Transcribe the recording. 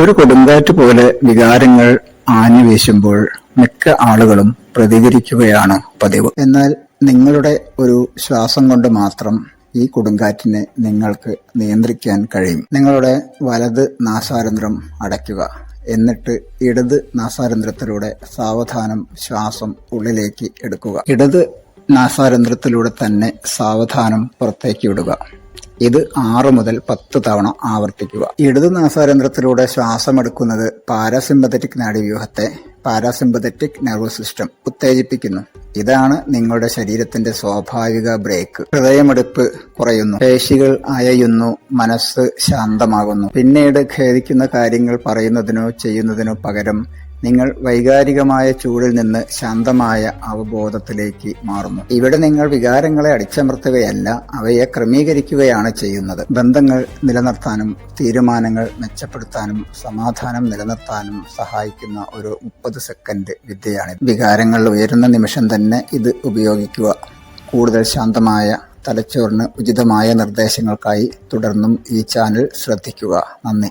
ഒരു കൊടുങ്കാറ്റ് പോലെ വികാരങ്ങൾ ആഞ്ഞുവീശുമ്പോൾ മിക്ക ആളുകളും പ്രതികരിക്കുകയാണ് പതിവ്. എന്നാൽ നിങ്ങളുടെ ഒരു ശ്വാസം കൊണ്ട് മാത്രം ഈ കൊടുങ്കാറ്റിനെ നിങ്ങൾക്ക് നിയന്ത്രിക്കാൻ കഴിയും. നിങ്ങളുടെ വലത് നാസാരന്ധ്രം അടയ്ക്കുക. എന്നിട്ട് ഇടത് നാസാരന്ധ്രത്തിലൂടെ സാവധാനം ശ്വാസം ഉള്ളിലേക്ക് എടുക്കുക. ഇടത് നാസാരന്ധ്രത്തിലൂടെ തന്നെ സാവധാനം പുറത്തേക്ക് വിടുക. ഇത് ആറ് മുതൽ പത്ത് തവണ ആവർത്തിക്കുക. ഇടതു നാസാരന്ധ്രത്തിലൂടെ ശ്വാസമെടുക്കുന്നത് പാരാസിമ്പത്തറ്റിക് നാഡീവ്യൂഹത്തെ പാരാസിമ്പത്തറ്റിക് നെർവസ് സിസ്റ്റം ഉത്തേജിപ്പിക്കുന്നു. ഇതാണ് നിങ്ങളുടെ ശരീരത്തിന്റെ സ്വാഭാവിക ബ്രേക്ക്. ഹൃദയമെടുപ്പ് കുറയുന്നു. പേശികൾ അയയുന്നു. മനസ്സ് ശാന്തമാകുന്നു. പിന്നീട് ഖേദിക്കുന്ന കാര്യങ്ങൾ പറയുന്നതിനോ ചെയ്യുന്നതിനോ പകരം നിങ്ങൾ വൈകാരികമായ ചൂടിൽ നിന്ന് ശാന്തമായ അവബോധത്തിലേക്ക് മാറുന്നു. ഇവിടെ നിങ്ങൾ വികാരങ്ങളെ അടിച്ചമർത്തുകയല്ല അവയെ ക്രമീകരിക്കുകയാണ് ചെയ്യുന്നത്. ബന്ധങ്ങൾ നിലനിർത്താനും തീരുമാനങ്ങൾ മെച്ചപ്പെടുത്താനും സമാധാനം നിലനിർത്താനും സഹായിക്കുന്ന ഒരു മുപ്പത് സെക്കൻഡ് വിദ്യയാണ് വികാരങ്ങൾ ഉയരുന്ന നിമിഷം തന്നെ ഇത് ഉപയോഗിക്കുക. കൂടുതൽ ശാന്തമായ തലച്ചോറിന് ഉചിതമായ നിർദ്ദേശങ്ങൾക്കായി തുടർന്നും ഈ ചാനൽ ശ്രദ്ധിക്കുക. നന്ദി.